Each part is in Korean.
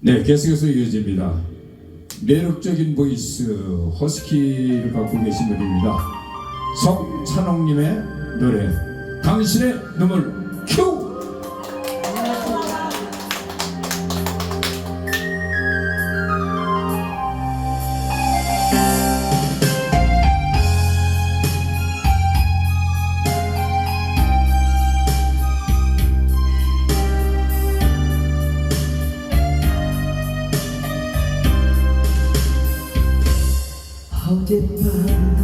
네, 계속해서 이어집니다. 매력적인 보이스 허스키를 갖고 계신 분입니다. 석찬홍님의 노래 당신의 눈물 큐! did mine.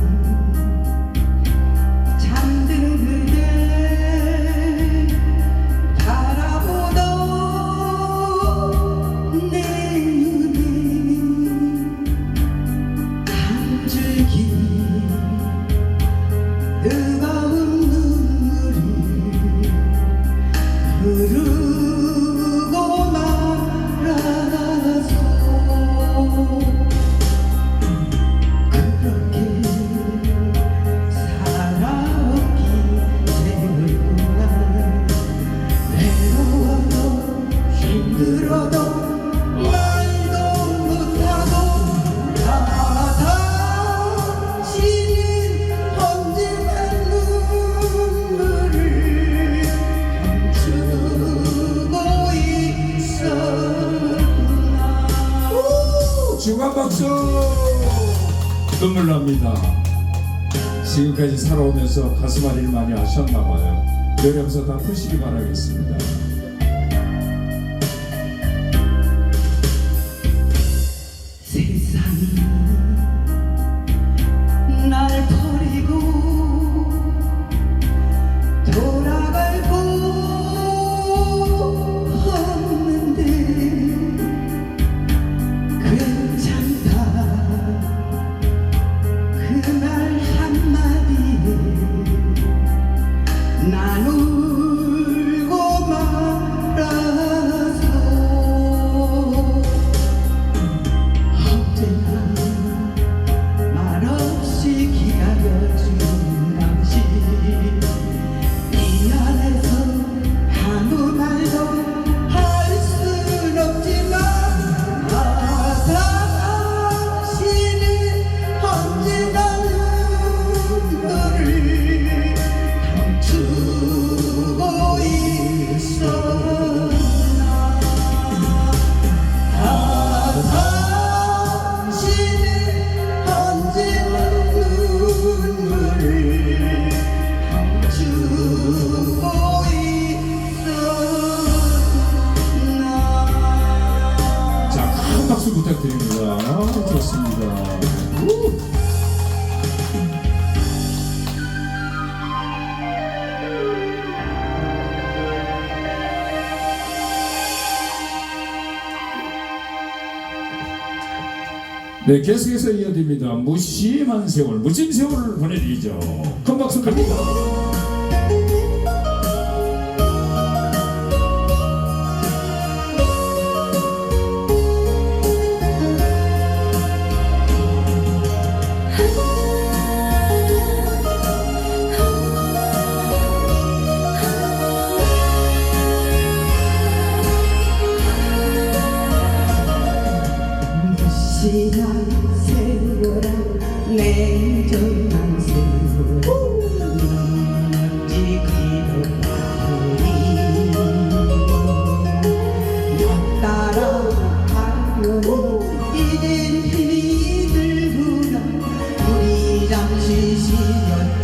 주간 박수! 그 눈물 납니다. 지금까지 살아오면서 가슴 앓이를 많이 하셨나봐요. 여러분서 다 푸시기 바라겠습니다. And I knew. 부탁드립니다. 좋습니다. 네, 계속해서 이어집니다. 무심한 세월, 무심 세월을 보내드리죠. 큰 박수 갑니다. 一人。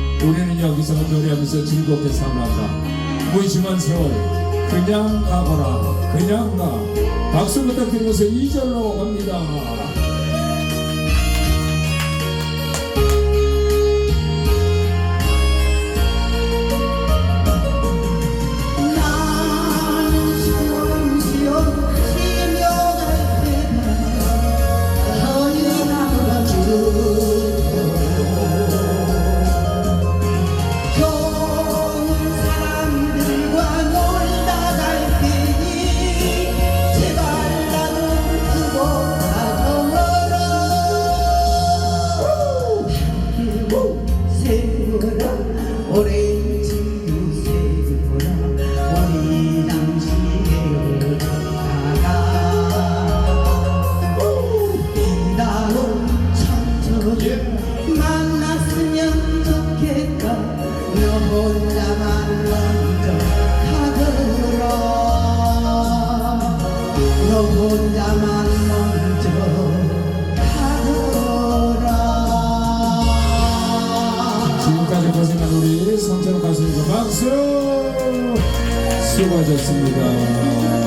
우리는 여기서 노래하면서 즐겁게 살아간다. 무심한 세월 그냥 가거라 그냥 가. 박수 부탁드리면서 2절로 갑니다 지금까지 고생한 우리 성철 가수님과 박수 수고하셨습니다